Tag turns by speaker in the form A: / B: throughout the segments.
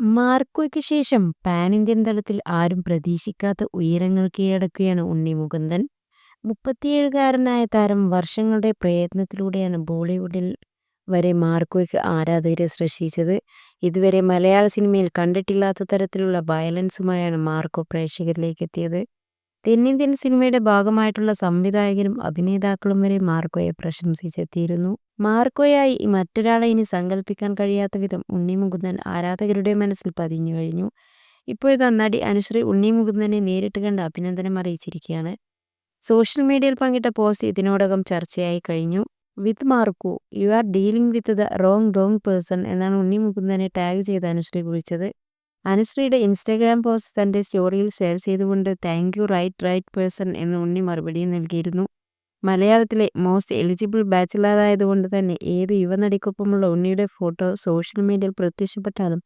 A: മാർക്കോയ്ക്ക് ശേഷം pan Indian തലത്തിൽ ആരും പ്രതീക്ഷിക്കാത്ത ഉയരങ്ങൾ കീഴടക്കുകയാണ് ഉണ്ണി മുകുന്ദൻ. മുപ്പത്തിയേഴുകാരനായ താരം വർഷങ്ങളുടെ പ്രയത്നത്തിലൂടെയാണ് ബോളിവുഡിൽ വരെ മാർക്കോയ്ക്ക് ആരാധകരെ സൃഷ്ടിച്ചത്. ഇതുവരെ മലയാള സിനിമയിൽ കണ്ടിട്ടില്ലാത്ത തരത്തിലുള്ള വയലൻസുമായാണ് മാർക്കോ പ്രേക്ഷകരിലേക്ക് എത്തിയത് തെന്നിന്ത്യൻ സിനിമയുടെ ഭാഗമായിട്ടുള്ള സംവിധായകരും അഭിനേതാക്കളും വരെ മാർക്കോയെ പ്രശംസിച്ചെത്തിയിരുന്നു. മാർക്കോയായി മറ്റൊരാളെ ഇനി സങ്കല്പിക്കാൻ കഴിയാത്ത വിധം ഉണ്ണി മുകുന്ദൻ ആരാധകരുടെ മനസ്സിൽ പതിഞ്ഞു കഴിഞ്ഞു. ഇപ്പോഴത്തെ നടി അനുശ്രീ ഉണ്ണി മുകുന്ദനെ നേരിട്ട് കണ്ട് അഭിനന്ദനം അറിയിച്ചിരിക്കുകയാണ്. സോഷ്യൽ മീഡിയയിൽ പങ്കിട്ട പോസ്റ്റ് ഇതിനോടകം ചർച്ചയായി കഴിഞ്ഞു. With Marco you are dealing with the wrong wrong person എന്നാണ് ഉണ്ണി മുകുന്ദനെ ടാഗ് ചെയ്ത് അനുശ്രീ കുറിച്ചത്. അനുശ്രീയുടെ ഇൻസ്റ്റാഗ്രാം പോസ്റ്റ് തന്റെ സ്റ്റോറിയിൽ ഷെയർ ചെയ്തുകൊണ്ട് thank you right right person എന്ന് ഉണ്ണി മറുപടി നൽകിയിരുന്നു. മലയാളത്തിലെ മോസ്റ്റ് എലിജിബിൾ ബാച്ചിലർ ആയതുകൊണ്ട് തന്നെ ഏത് യുവനടിക്കൊപ്പമുള്ള ഉണ്ണിയുടെ ഫോട്ടോ സോഷ്യൽ മീഡിയയിൽ പ്രത്യക്ഷപ്പെട്ടാലും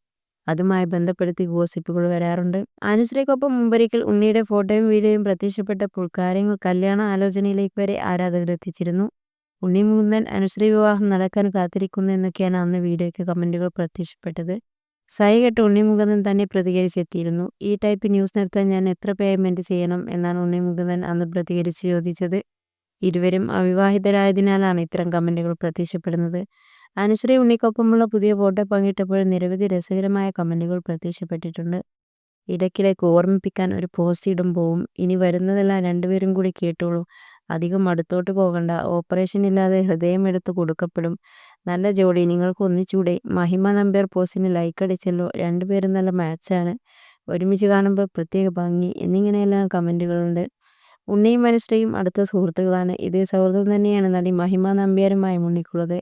A: അതുമായി ബന്ധപ്പെടുത്തി ഗോസിപ്പുകൾ വരാറുണ്ട്. അനുശ്രീക്കൊപ്പം മുമ്പൊരിക്കൽ ഉണ്ണിയുടെ ഫോട്ടോയും വീഡിയോയും പ്രത്യക്ഷപ്പെട്ടപ്പോൾ കാര്യങ്ങൾ കല്യാണ ആലോചനയിലേക്ക് വരെ ആരാധകർ എത്തിച്ചിരുന്നു. ഉണ്ണി മുകുന്ദൻ അനുശ്രീ വിവാഹം നടക്കാൻ കാത്തിരിക്കുന്നു എന്നൊക്കെയാണ് അന്ന് വീഡിയോയ്ക്ക് കമന്റുകൾ പ്രത്യക്ഷപ്പെട്ടത്. സായി കേട്ട് ഉണ്ണി മുകുന്ദൻ തന്നെ പ്രതികരിച്ചെത്തിയിരുന്നു. ഈ ടൈപ്പ് ന്യൂസ് നിർത്താൻ ഞാൻ എത്ര പേയ്മെന്റ് ചെയ്യണം എന്നാണ് ഉണ്ണി മുകുന്ദൻ അന്ന് പ്രതികരിച്ച് ചോദിച്ചത്. ഇരുവരും അവിവാഹിതരായതിനാലാണ് ഇത്തരം കമന്റുകൾ പ്രത്യക്ഷപ്പെടുന്നത്. അനുശ്രീ ഉണ്ണിക്കൊപ്പമുള്ള പുതിയ ഫോട്ടോ പങ്കിട്ടപ്പോൾ നിരവധി രസകരമായ കമന്റുകൾ പ്രത്യക്ഷപ്പെട്ടിട്ടുണ്ട്. ഇടയ്ക്കിടയ്ക്ക് ഓർമ്മിപ്പിക്കാൻ ഒരു പോസ്റ്റ് ഇടുമ്പോഴും ഇനി വരുന്നതെല്ലാം രണ്ടുപേരും കൂടി കേട്ടോളൂ. അധികം അടുത്തോട്ട് പോകണ്ട. ഓപ്പറേഷൻ ഇല്ലാതെ ഹൃദയം എടുത്ത് കൊടുക്കപ്പെടും. നല്ല ജോഡി. നിങ്ങൾക്ക് ഒന്നിച്ചൂടെ. മഹിമ നമ്പ്യാർ പോസ്റ്റിന് ലൈക്ക് അടിച്ചല്ലോ. രണ്ടുപേരും നല്ല മാച്ചാണ് ഒരുമിച്ച് കാണുമ്പോൾ പ്രത്യേക ഭംഗി. എന്നിങ്ങനെയെല്ലാം കമന്റുകളുണ്ട്. ഉണ്ണിയും അനുശ്രീയും അടുത്ത സുഹൃത്തുക്കളാണ്. ഇതേ സൗഹൃദം തന്നെയാണ് നടി മഹിമ നമ്പ്യാരുമായി ഉണ്ണിക്കുള്ളത്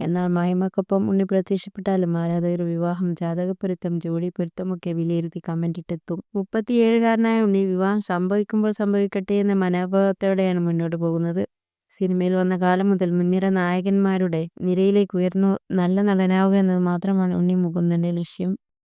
A: എന്നാൽ മഹിമക്കൊപ്പം ഉണ്ണി പ്രത്യക്ഷപ്പെട്ടാലും ആരാധകർ വിവാഹം ജാതകപ്പൊരുത്തം ജോഡി പൊരുത്തമൊക്കെ വിലയിരുത്തി കമന്റ് ഇട്ടെത്തും മുപ്പത്തിയേഴുകാരനായ ഉണ്ണി വിവാഹം സംഭവിക്കുമ്പോൾ സംഭവിക്കട്ടെ എന്ന മനോഭാവത്തോടെയാണ് മുന്നോട്ട് പോകുന്നത്. സിനിമയിൽ വന്ന കാലം മുതൽ മുൻനിര നായകന്മാരുടെ നിരയിലേക്ക് ഉയർന്നു നല്ല നടനാവുക എന്നത് മാത്രമാണ് ഉണ്ണി മുകുന്ദന്റെ ലക്ഷ്യം.